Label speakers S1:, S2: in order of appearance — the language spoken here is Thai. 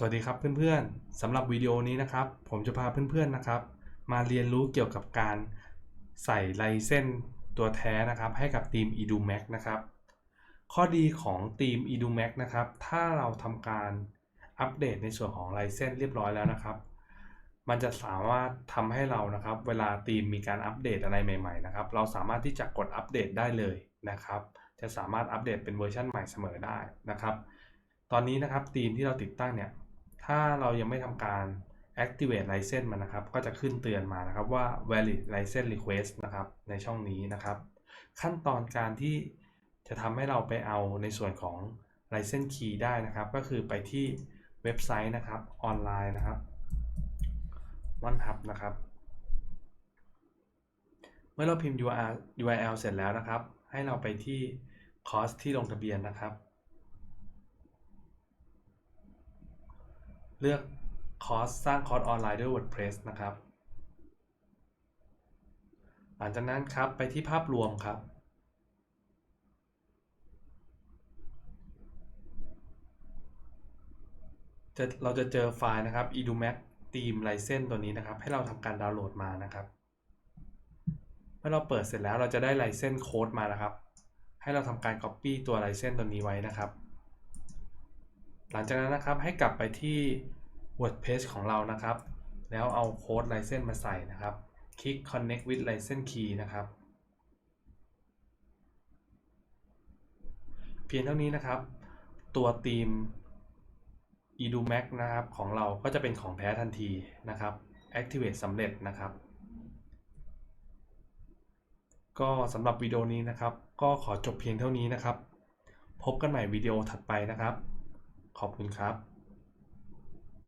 S1: สวัสดีครับเพื่อนๆสำหรับวิดีโอนี้นะครับ ผมจะพาเพื่อนๆนะครับ มาเรียนรู้เกี่ยวกับการใส่ลายเส้นตัวแท้นะครับ ให้กับทีม edumax นะครับ ข้อดีของทีม edumax นะครับ ถ้าเราทำการอัปเดตในส่วนของลายเส้นเรียบร้อยแล้วนะครับ มันจะสามารถทำให้เรานะครับ เวลาทีมมีการอัปเดตอะไรใหม่ๆนะครับ เราสามารถที่จะกดอัปเดตได้เลยนะครับ จะสามารถอัปเดตเป็นเวอร์ชันใหม่เสมอได้นะครับ ตอนนี้นะครับทีมที่เราติดตั้งเนี่ย ถ้าเรายังไม่ทำการ activate license มันนะครับ ก็จะขึ้นเตือนมานะครับว่า valid license request นะครับ ในช่องนี้นะครับ ขั้นตอนการที่จะทำให้เราไปเอาในส่วนของ license key ได้นะครับ ก็คือไปที่เว็บไซต์นะครับ ออนไลน์นะครับ OneHub นะครับ เมื่อเราพิมพ์ URL เสร็จแล้วนะครับ ให้เราไปที่คอร์สที่ลงทะเบียนนะครับ เลือกคอร์สสร้างคอร์สออนไลน์ด้วย WordPress นะครับ หลังจากนั้นครับไปที่ภาพรวมครับ จะเราจะเจอไฟล์นะครับ edumax team license ตัวนี้นะครับ ให้เราทำการดาวน์โหลดมานะครับ เมื่อเราเปิดเสร็จแล้วเราจะได้ license code มานะครับ ให้เราทำการ copy ตัว license ตัวนี้ไว้นะครับ หลังจากนั้นนะครับให้กลับไปที่ WordPress ของเรานะครับ แล้วเอาโค้ด license มาใส่นะครับ คลิก connect with license key นะครับ เพียงเท่านี้นะครับ ตัวทีม edumax นะครับของเราก็จะเป็นของแท้ทันทีนะครับ activate สำเร็จนะครับ ก็สำหรับวิดีโอนี้นะครับ ก็ขอจบเพียงเท่านี้นะครับ พบกันใหม่วิดีโอถัดไปนะครับ ขอบคุณครับ